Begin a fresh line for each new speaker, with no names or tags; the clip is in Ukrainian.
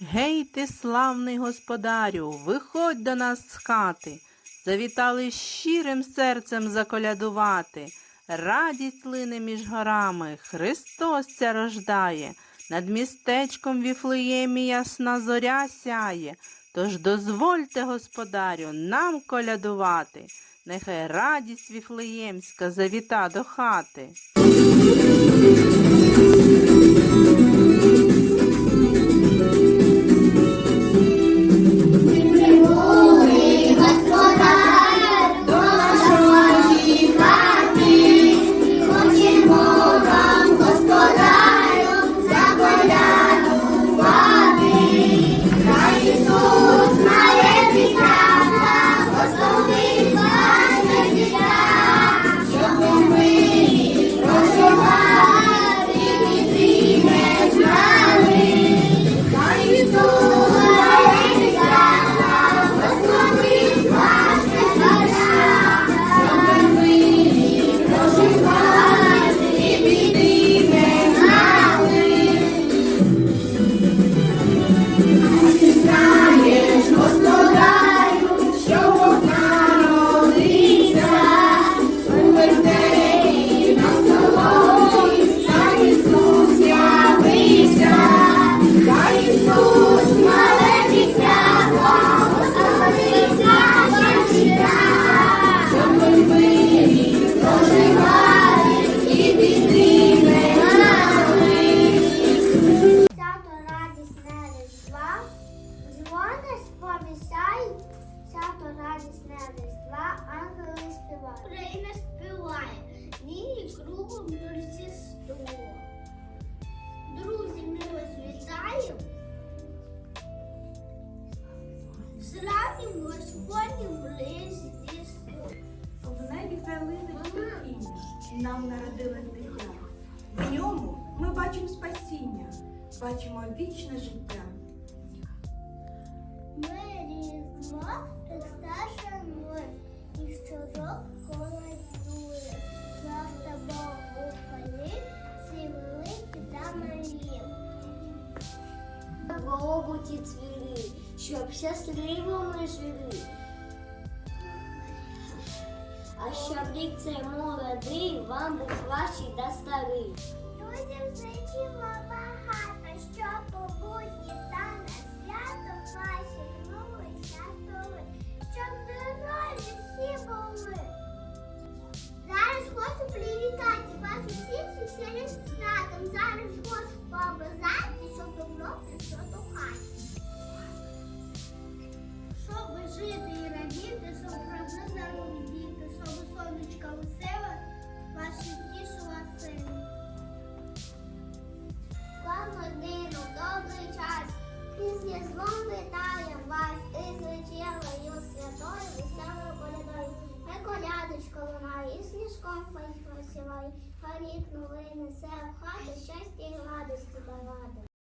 Гей ти, славний господарю, виходь до нас з хати. Завітали щирим серцем заколядувати. Радість лине між горами, Христос ся рождає. Над містечком Віфлеємі ясна зоря сяє. Тож дозвольте, господарю, нам колядувати. Нехай радість віфлеємська завіта до хати.
Радісне Різдва, ангели співають. Україна співає, нині кругом Рождество. Друзі, ми вас вітаємо. З раннім Господнім Різдвом.
В небі хвилини терпіння нам народилось дитя. В ньому ми бачимо спасіння, бачимо вічне життя.
Ми різдво стежимо і щорок колядує. Завтра Богу хвали, всі великі та малі.
Богу ті цвіли, щоб щасливо ми жили. А щоб рік цей молодий, вам був ваші та старий.
Друзів зичимо багато, що побудні жити і радіти, щоб правда діти, щоб сонечка веселе, ваші тішила сили. Вам годину, добрий час, і з Різдвом вітаєм вас, і з вечерою святою, веселою колядою. Хай колядочка лунає, і сніжком хай красиває, хай рік новий несе в хату, щастя і радості багато.